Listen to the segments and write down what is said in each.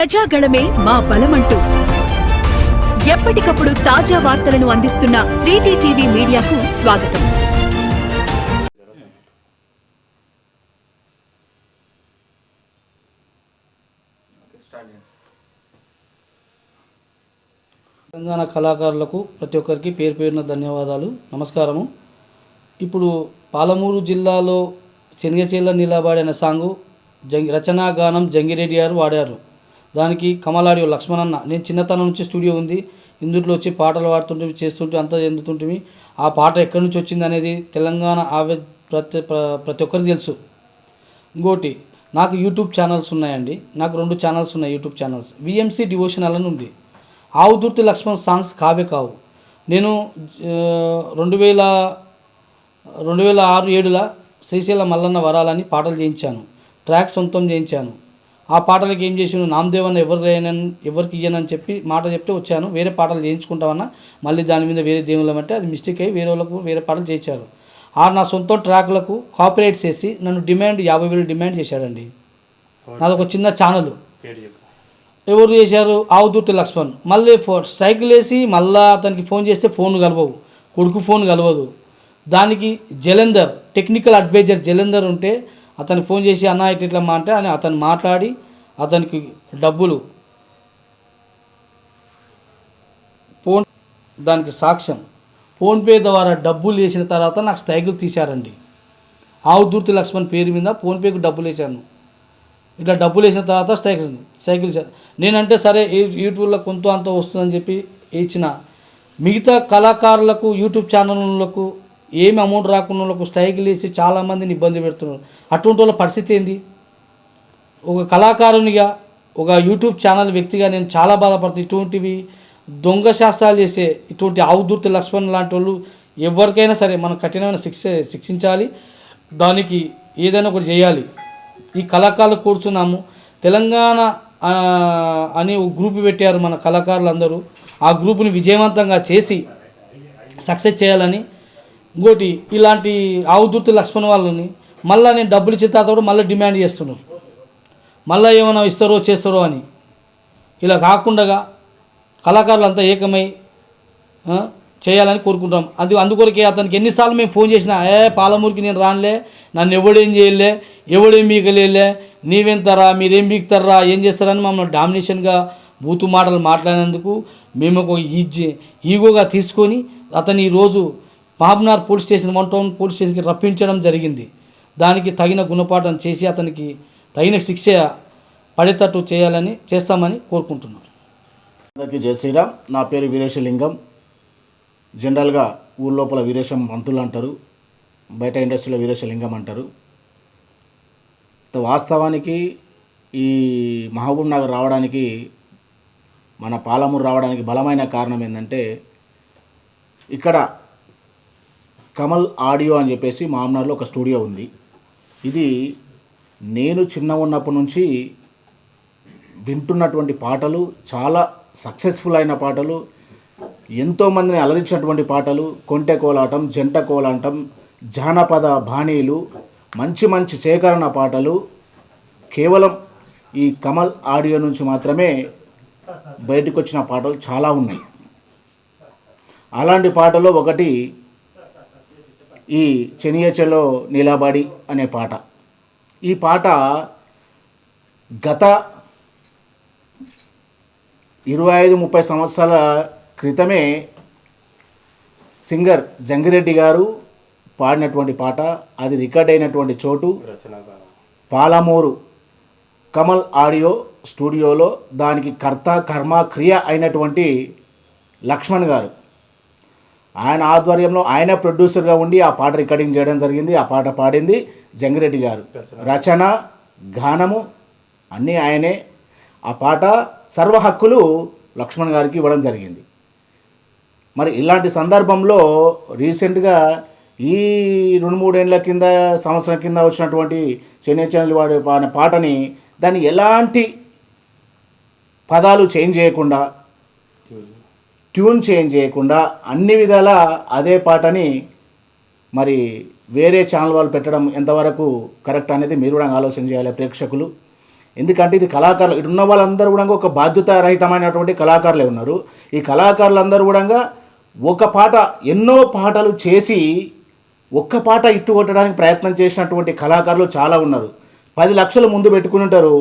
ప్రజాగళమే మా బలమంటూ. ఎప్పటికప్పుడు తాజా వార్తలను అందిస్తున్న త్రీటీ టీవీ మీడియాకు స్వాగతం. తెలంగాణ కళాకారులకు ప్రతి ఒక్కరికి పేరు పేరున ధన్యవాదాలు నమస్కారము. ఇప్పుడు పాలమూరు జిల్లాలో శనగచేల నిలబడిన సాంగు జంగి రచనా గానం జంగిరెడ్డి గారు వాడారు. దానికి కమలాడియో లక్ష్మణన్న. నేను చిన్నతనం నుంచి స్టూడియో ఉంది. ఇందులో వచ్చి పాటలు పాడుతుంటే చేస్తుంటే అంతా చెందుతుంటే ఆ పాట ఎక్కడి నుంచి వచ్చింది అనేది తెలంగాణ ఆవే ప్రతి ప్రతి ఒక్కరికి తెలుసు. ఇంకోటి నాకు యూట్యూబ్ ఛానల్స్ ఉన్నాయండి. నాకు రెండు ఛానల్స్ ఉన్నాయి యూట్యూబ్ ఛానల్స్. విఎంసీ డివోషనల్ అని ఉంది. ఆవుదుర్తి లక్ష్మణ్ సాంగ్స్ కావే కావు. నేను రెండు వేల రెండు వేల ఆరు ఏడులో శ్రీశైల మల్లన్న వరాలని పాటలు చేయించాను. ట్రాక్ సొంతం చేయించాను. ఆ పాటలకి ఏం చేసాను నామదేవ్ అన్న ఎవరు లేనని ఎవరికి ఇయ్యనని చెప్పి మాట చెప్తే వచ్చాను. వేరే పాటలు చేయించుకుంటామన్నా మళ్ళీ దాని మీద వేరే దేవుళ్ళం అంటే అది మిస్టేక్ అయ్యి వేరే వాళ్ళకు వేరే పాటలు చేయించారు. ఆ నా సొంత ట్రాక్లకు కాపరేట్ చేసి నన్ను డిమాండ్ యాభై వేలు డిమాండ్ చేశాడండి. నాది ఒక చిన్న ఛానల్. ఎవరు చేశారు? ఆవుదూర్తి లక్ష్మణ్. మళ్ళీ ఫో సైకిల్ వేసి మళ్ళా అతనికి ఫోన్ చేస్తే ఫోన్ కలవవు. కొడుకు ఫోన్ కలవదు. దానికి జలంధర్ టెక్నికల్ అడ్వైజర్ జలంధర్ ఉంటే అతను ఫోన్ చేసి అన్న ఇట్లా ఇట్లా మాట అని అతను మాట్లాడి అతనికి డబ్బులు ఫోన్ దానికి సాక్ష్యం. ఫోన్పే ద్వారా డబ్బులు వేసిన తర్వాత నాకు సైకిల్ తీశారండి. ఆవుదూర్తి లక్ష్మణ్ పేరు మీద ఫోన్పేకి డబ్బులు వేశాను. ఇట్లా డబ్బులు వేసిన తర్వాత సైకిల్ సైకిల్ నేనంటే సరే యూట్యూబ్లో కొంత అంత వస్తుందని చెప్పి ఇచ్చిన మిగతా కళాకారులకు యూట్యూబ్ ఛానళ్ళకు ఏమి అమౌంట్ రాకుండా వాళ్ళకు స్ట్రైక్లు వేసి చాలామందిని ఇబ్బంది పెడుతున్నారు. అటువంటి వాళ్ళ పరిస్థితి ఏంది? ఒక కళాకారునిగా ఒక యూట్యూబ్ ఛానల్ వ్యక్తిగా నేను చాలా బాధపడుతున్నాను ఇటువంటివి దొంగ శాస్త్రాలు చేసే ఇటువంటి ఆవుదుర్తి లక్ష్మణ్ లాంటి వాళ్ళు ఎవరికైనా సరే మనం కఠినమైన శిక్ష శిక్షించాలి. దానికి ఏదైనా ఒకటి చేయాలి. ఈ కళాకారులు కూర్చున్నాము తెలంగాణ అని ఒక గ్రూప్ పెట్టారు మన కళాకారులు అందరూ ఆ గ్రూపుని విజయవంతంగా చేసి సక్సెస్ చేయాలని ఇంకోటి ఇలాంటి ఆవుదుర్తి లక్ష్మణ్ వాళ్ళని మళ్ళీ నేను డబ్బులు ఇచ్చిన తర్వాత కూడా మళ్ళీ డిమాండ్ చేస్తున్నారు. మళ్ళీ ఏమైనా ఇస్తారో చేస్తారో అని. ఇలా కాకుండా కళాకారులు అంతా ఏకమై చేయాలని కోరుకుంటాం అది అందుకొరకే అతనికి ఎన్నిసార్లు మేము ఫోన్ చేసినా ఏ పాలమూరికి నేను రానులే నన్ను ఎవడేం చేయలే ఎవడేం నీవేం నీవెంతరా మీరేం బీకుతారా ఏం చేస్తారని మమ్మల్ని డామినేషన్గా బూతు మాటలు మాట్లాడినందుకు మేము ఒక ఈజీ ఈగోగా తీసుకొని అతని ఈరోజు మహబ్నార్ police station one town police స్టేషన్కి రప్పించడం జరిగింది. దానికి తగిన గుణపాఠం చేసి అతనికి తగిన శిక్ష పడేటట్టు చేయాలని చేస్తామని కోరుకుంటున్నారు అందరికీ జై శ్రీరామ్. నా పేరు వీరేశలింగం. జనరల్గా ఊర్లోపల వీరేశం మంతులు అంటారు. బయట ఇండస్ట్రీలో వీరేశలింగం అంటారు. వాస్తవానికి ఈ మహబూబ్ నగర్ రావడానికి మన పాలమూరు రావడానికి బలమైన కారణం ఏంటంటే ఇక్కడ కమల్ ఆడియో అని చెప్పేసి మామనార్లో ఒక స్టూడియో ఉంది. ఇది నేను చిన్న ఉన్నప్పటి నుంచి వింటున్నటువంటి పాటలు చాలా సక్సెస్ఫుల్ అయిన పాటలు ఎంతోమందిని అలరించినటువంటి పాటలు కొంటె కోలాటం జంట కోలాటం జానపద బాణీలు మంచి మంచి సేకరణ పాటలు కేవలం ఈ కమల్ ఆడియో నుంచి మాత్రమే బయటకు వచ్చిన పాటలు చాలా ఉన్నాయి. అలాంటి పాటలో ఒకటి ఈ చెనియచెలో నిలబడి అనే పాట. ఈ పాట గత ఇరవై ఐదు ముప్పై సంవత్సరాల క్రితమే సింగర్ జంగిరెడ్డి గారు పాడినటువంటి పాట అది రికార్డ్ అయినటువంటి చోటు. పాలమూరు కమల్ ఆడియో స్టూడియోలో దానికి కర్త కర్మ క్రియ అయినటువంటి లక్ష్మణ్ గారు. ఆయన ఆధ్వర్యంలో ఆయన ప్రొడ్యూసర్గా ఉండి ఆ పాట రికార్డింగ్ చేయడం జరిగింది ఆ పాట పాడింది జంగిరెడ్డి గారు. రచన గానము అన్నీ ఆయనే. ఆ పాట సర్వ హక్కులు లక్ష్మణ్ గారికి ఇవ్వడం జరిగింది. మరి ఇలాంటి సందర్భంలో రీసెంట్గా ఈ రెండు మూడేళ్ళ కింద సంవత్సరం కింద వచ్చినటువంటి చెన్నై చెన్నెలు వాడి పాటని దాన్ని ఎలాంటి పదాలు చేంజ్ చేయకుండా ట్యూన్ చేంజ్ చేయకుండా అన్ని విధాల అదే పాటని మరి వేరే ఛానల్ వాళ్ళు పెట్టడం ఎంతవరకు కరెక్ట్ అనేది మీరు కూడా ఆలోచన చేయాలి ప్రేక్షకులు. ఎందుకంటే ఇది కళాకారులు ఇటు ఉన్న వాళ్ళందరూ కూడా ఒక బాధ్యతారహితమైనటువంటి కళాకారులే ఉన్నారు. ఈ కళాకారులందరూ కూడా ఒక పాట ఎన్నో పాటలు చేసి ఒక్క పాట ఇట్టు కొట్టడానికి ప్రయత్నం చేసినటువంటి కళాకారులు చాలా ఉన్నారు. పది లక్షలు ముందు పెట్టుకుని ఉంటారు.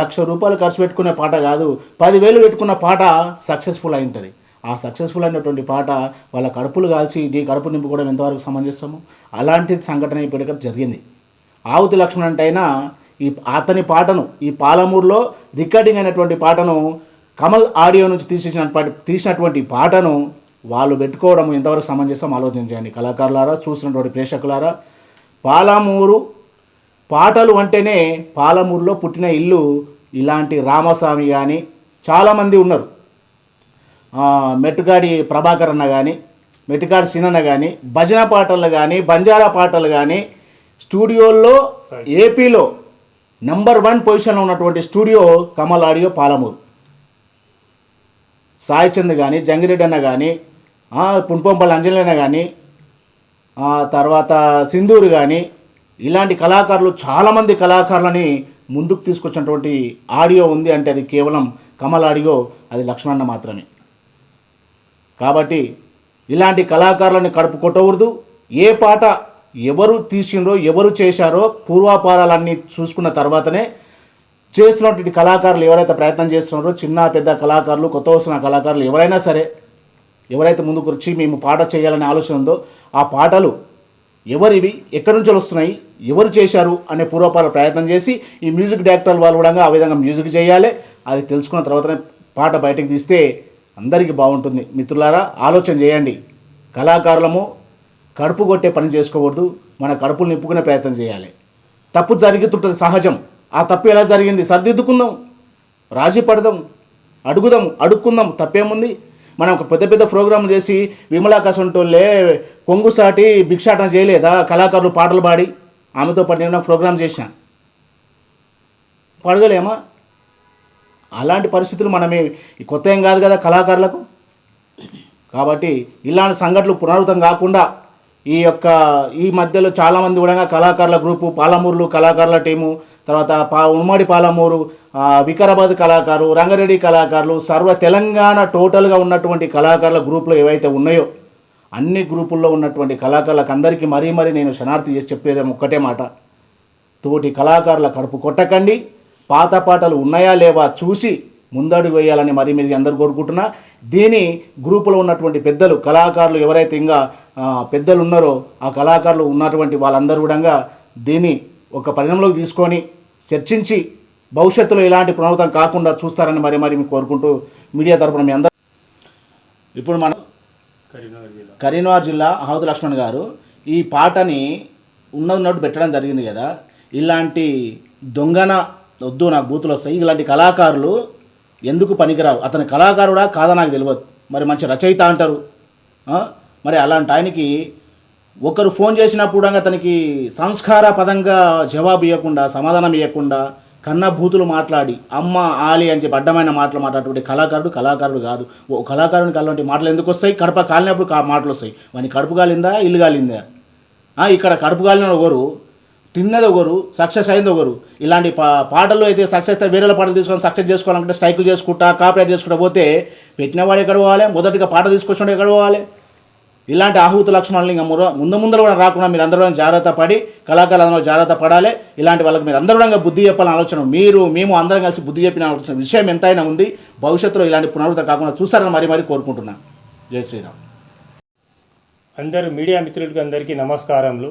లక్ష రూపాయలు ఖర్చు పెట్టుకునే పాట కాదు. పదివేలు పెట్టుకున్న పాట సక్సెస్ఫుల్ అయి ఉంటుంది. ఆ సక్సెస్ఫుల్ అయినటువంటి పాట వాళ్ళ కడుపులు కాల్చి నీ కడుపు నింపుకోవడం ఎంతవరకు సమంజసము? అలాంటి సంఘటన ఇప్పటికీ జరిగింది. ఆవుతి లక్ష్మణ్ అంటే అయినా ఈ అతని పాటను ఈ పాలమూరులో రికార్డింగ్ అయినటువంటి పాటను కమల్ ఆడియో నుంచి తీసేసిన తీసినటువంటి పాటను వాళ్ళు పెట్టుకోవడం ఎంతవరకు సమంజసం? ఆలోచన చేయండి కళాకారులారా చూసినటువంటి ప్రేక్షకులారా పాలమూరు పాటలు అంటేనే పాలమూరులో పుట్టిన ఇల్లు ఇలాంటి రామస్వామి కానీ చాలామంది ఉన్నారు. మెట్టుగాడి ప్రభాకర్ అన్న కానీ మెట్టుగాడి సినన్న కానీ భజన పాటలు కానీ బంజారా పాటలు కానీ స్టూడియోల్లో ఏపీలో నెంబర్ వన్ పొజిషన్లో ఉన్నటువంటి స్టూడియో కమల్ ఆడియో పాలమూరు. సాయి చంద్ కానీ జంగిరెడ్డి అన్న కానీ పుంపంపల్లి అంజలైన కానీ తర్వాత సింధూరు కానీ ఇలాంటి కళాకారులు చాలామంది కళాకారులని ముందుకు తీసుకొచ్చినటువంటి ఆడియో ఉంది అంటే అది కేవలం కమల్ ఆడియో అది లక్ష్మణ మాత్రమే. కాబట్టి ఇలాంటి కళాకారులను కడుపు కొట్టకూడదు ఏ పాట ఎవరు తీసిండ్రో ఎవరు చేశారో పూర్వాపారాలన్నీ చూసుకున్న తర్వాతనే చేస్తున్నటువంటి కళాకారులు ఎవరైతే ప్రయత్నం చేస్తున్నారో చిన్న పెద్ద కళాకారులు కొత్త వస్తున్న కళాకారులు ఎవరైనా సరే ఎవరైతే ముందుకు వచ్చి మేము పాట చేయాలనే ఆలోచన ఉందో ఆ పాటలు ఎవరివి ఎక్కడి నుంచి వస్తున్నాయి ఎవరు చేశారు అనే పూర్వపాల ప్రయత్నం చేసి ఈ మ్యూజిక్ డైరెక్టర్ వాళ్ళు కూడా ఆ విధంగా మ్యూజిక్ చేయాలి. అది తెలుసుకున్న తర్వాతనే పాట బయటకు తీస్తే అందరికీ బాగుంటుంది. మిత్రులారా ఆలోచన చేయండి. కళాకారులము కడుపు కొట్టే పని చేసుకోకూడదు. మన కడుపులు నింపుకునే ప్రయత్నం చేయాలి. తప్పు జరుగుతుంటుంది సహజం. ఆ తప్పు ఎలా జరిగింది? సరిదిద్దుకుందాం. రాజీ పడదాం. అడుగుదాం. అడుక్కుందాం. తప్పేముంది? మనం ఒక పెద్ద పెద్ద ప్రోగ్రాం చేసి విమలాకాశంటోళ్ళే కొంగుసాటి భిక్షాటన చేయలేదా? కళాకారులు పాటలు పాడి. ఆమెతో పాటు నేను ప్రోగ్రాం చేసిన. పడగలేమా? అలాంటి పరిస్థితులు మనమే కొత్త ఏం కాదు కదా కళాకారులకు? కాబట్టి ఇలాంటి సంఘటనలు పునరావృతం కాకుండా ఈ యొక్క ఈ మధ్యలో చాలామంది కూడా కళాకారుల గ్రూపు పాలమూరులు కళాకారుల టీము తర్వాత పా ఉమ్మడి పాలమూరు వికారాబాద్ కళాకారు రంగారెడ్డి కళాకారులు సర్వ తెలంగాణ టోటల్గా ఉన్నటువంటి కళాకారుల గ్రూపులు ఏవైతే ఉన్నాయో అన్ని గ్రూపుల్లో ఉన్నటువంటి కళాకారులకు అందరికీ మరీ మరీ నేను శనార్థి చేసి చెప్పేదేమో ఒక్కటే మాట. తోటి కళాకారుల కడుపు కొట్టకండి. పాత పాటలు ఉన్నాయా లేవా చూసి ముందడుగు వేయాలని మరి మీరు అందరు కోరుకుంటున్నా. దీని గ్రూపులో ఉన్నటువంటి పెద్దలు కళాకారులు ఎవరైతే ఇంకా పెద్దలు ఉన్నారో ఆ కళాకారులు ఉన్నటువంటి వాళ్ళందరూ కూడా దీన్ని ఒక పరిగణలోకి తీసుకొని చర్చించి భవిష్యత్తులో ఎలాంటి పునరావృతం కాకుండా చూస్తారని మరి మరి మీకు కోరుకుంటూ మీడియా తరపున మీ అందరూ ఇప్పుడు మనం కరీంనగర్ జిల్లా ఆహుతి లక్ష్మణ్ గారు ఈ పాటని ఉన్నది ఉన్నట్టు పెట్టడం జరిగింది కదా. ఇలాంటి దొంగన వద్దు నాకు బూతులు వస్తాయి. ఇలాంటి కళాకారులు ఎందుకు పనికిరారు అతని కళాకారుడా కాదా నాకు తెలియదు మరి మంచి రచయిత అంటారు. మరి అలాంటి ఆయనకి ఒకరు ఫోన్ చేసినప్పుడు అతనికి సంస్కార పదంగా జవాబు ఇవ్వకుండా సమాధానం ఇవ్వకుండా కన్న భూతులు మాట్లాడి అమ్మ ఆలి అని చెప్పి అడ్డమైన మాటలు మాట్లాడేటువంటి కళాకారుడు కళాకారుడు కాదు. ఓ కళాకారునికి అలాంటి మాటలు ఎందుకు వస్తాయి? కడప కాలినప్పుడు మాటలు వస్తాయి. వాని కడుపు కాలిందా? ఇల్లు కాలిందా? ఇక్కడ కడుపు కాలిన ఒకరు తిన్నది ఒకరు సక్సెస్ అయింది ఒకరు. ఇలాంటి పా పాటలు అయితే సక్సెస్ అయితే వేరే పాటలు తీసుకొని సక్సెస్ చేసుకోవాలంటే స్ట్రైకులు చేసుకుంటా కాపరేట్ చేసుకుంటా పోతే పెట్టినవాడు ఎక్కడ పోవాలి? మొదటిగా పాట తీసుకొచ్చినప్పుడు ఎక్కడ పోవాలి? ఇలాంటి ఆహుతి లక్షణాలను ఇంకా ముర ముందు ముందర కూడా రాకుండా మీరు అందరూ కూడా జాగ్రత్త పడి కళాకారులు అందరూ జాగ్రత్త పడాలి. ఇలాంటి వాళ్ళకి మీరు అందరూ కూడా బుద్ధి చెప్పాలని ఆలోచన మీరు మేము అందరం కలిసి బుద్ధి చెప్పిన ఆలోచన విషయం ఎంతైనా ఉంది. భవిష్యత్తులో ఇలాంటి పునరుద్ధరణ కాకుండా చూస్తారని మరీ మరీ కోరుకుంటున్నాను జై శ్రీరామ్. అందరు మీడియా మిత్రులకి అందరికీ నమస్కారములు.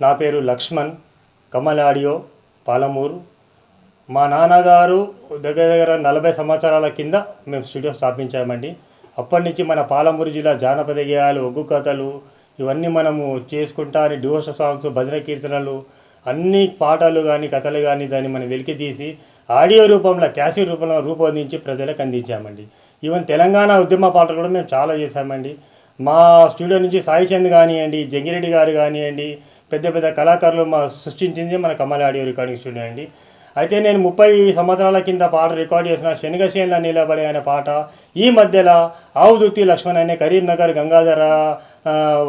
నా పేరు లక్ష్మణ్. కమల్ ఆడియో పాలమూరు. మా నాన్నగారు దగ్గర దగ్గర నలభై సంవత్సరాల కింద మేము స్టూడియో స్థాపించామండి. అప్పటి నుంచి మన పాలమూరు జిల్లా జానపద గేయాలు ఒగ్గు కథలు ఇవన్నీ మనము చేసుకుంటా అని డివోష సాంగ్స్ భజన కీర్తనలు అన్ని పాటలు కానీ కథలు కానీ దాన్ని మనం వెలికి తీసి ఆడియో రూపంలో క్యాసెట్ రూపంలో రూపొందించి ప్రజలకు అందించామండి. ఈవెన్ తెలంగాణ ఉద్యమ పాటలు కూడా మేము చాలా చేశామండి. మా స్టూడియో నుంచి సాయి చంద్ కానివ్వండి జంగిరెడ్డి గారు కానివ్వండి పెద్ద పెద్ద కళాకారులు మా సృష్టించింది మన కమల్ ఆడియో రికార్డింగ్ స్టూడియో అండి. అయితే నేను ముప్పై సంవత్సరాల కింద పాట రికార్డ్ చేసిన శనగశేన్ల నిలబడి అనే పాట ఈ మధ్యలో ఆవుదుక్తి లక్ష్మణ్ అనే కరీంనగర్ గంగాధర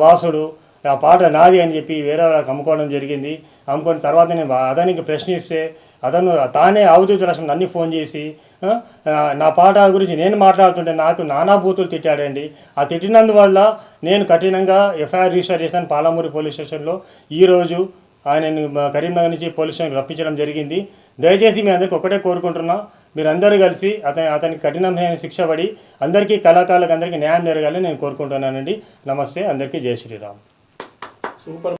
వాసుడు ఆ పాట నాది అని చెప్పి వేరే వాళ్ళకి అమ్ముకోవడం జరిగింది. అమ్ముకున్న తర్వాత నేను అదనికి అతనికి ప్రశ్నిస్తే అతను తానే అవధూత లక్ష్మణ్ అన్ని ఫోన్ చేసి నా పాట గురించి నేను మాట్లాడుతుంటే నాకు నానా బూతులు తిట్టాడండి. ఆ తిట్టినందువల్ల నేను కఠినంగా ఎఫ్ఐఆర్ రిజిస్టర్ చేశాను పాలమూరు పోలీస్ స్టేషన్లో. ఈరోజు ఆయనను కరీంనగర్ నుంచి పోలీస్ స్టేషన్కి రప్పించడం జరిగింది. దయచేసి మీ అందరికీ ఒకటే కోరుకుంటున్నా మీరందరూ కలిసి అతని అతనికి కఠినమైన శిక్ష పడి అందరికీ కళాకారులకు అందరికీ న్యాయం జరగాలని నేను కోరుకుంటున్నానండి. నమస్తే అందరికీ జై శ్రీరామ్. సూపర్